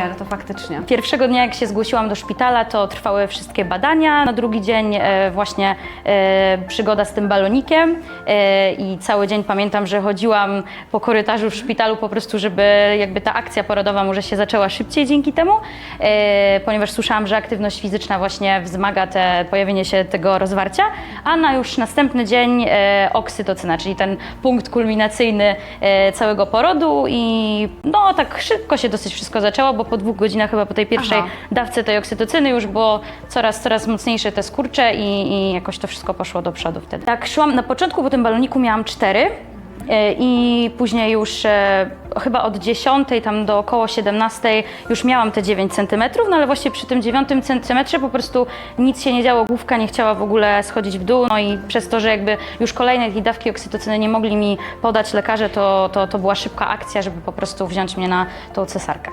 bajer, to faktycznie. Pierwszego dnia, jak się zgłosiłam do szpitala, to trwały wszystkie badania. Na drugi dzień e, właśnie e, przygoda z tym balonikiem e, i cały dzień pamiętam, że chodziłam po korytarzu w szpitalu po prostu, żeby jakby ta akcja porodowa może się zaczęła szybciej dzięki temu, e, ponieważ słyszałam, że aktywność fizyczna właśnie wzmaga te, pojawienie się tego rozwarcia, a na już następny dzień e, oksytocyna, czyli ten punkt kulminacyjny e, całego porodu i no tak szybko się dosyć wszystko zaczęło, bo po dwóch godzinach chyba po tej pierwszej Aha. dawce tej oksytocyny już było coraz, coraz mocniejsze te skurcze i, i jakoś to wszystko poszło do przodu wtedy. Tak szłam, na początku po tym baloniku miałam cztery e, i później już e, chyba od 10 tam do około 17 już miałam te 9 cm, no ale właśnie przy tym 9 centymetrze po prostu nic się nie działo, główka nie chciała w ogóle schodzić w dół, no i przez to, że jakby już kolejnej tej dawki oksytocyny nie mogli mi podać lekarze, to, to, to była szybka akcja, żeby po prostu wziąć mnie na tą cesarkę.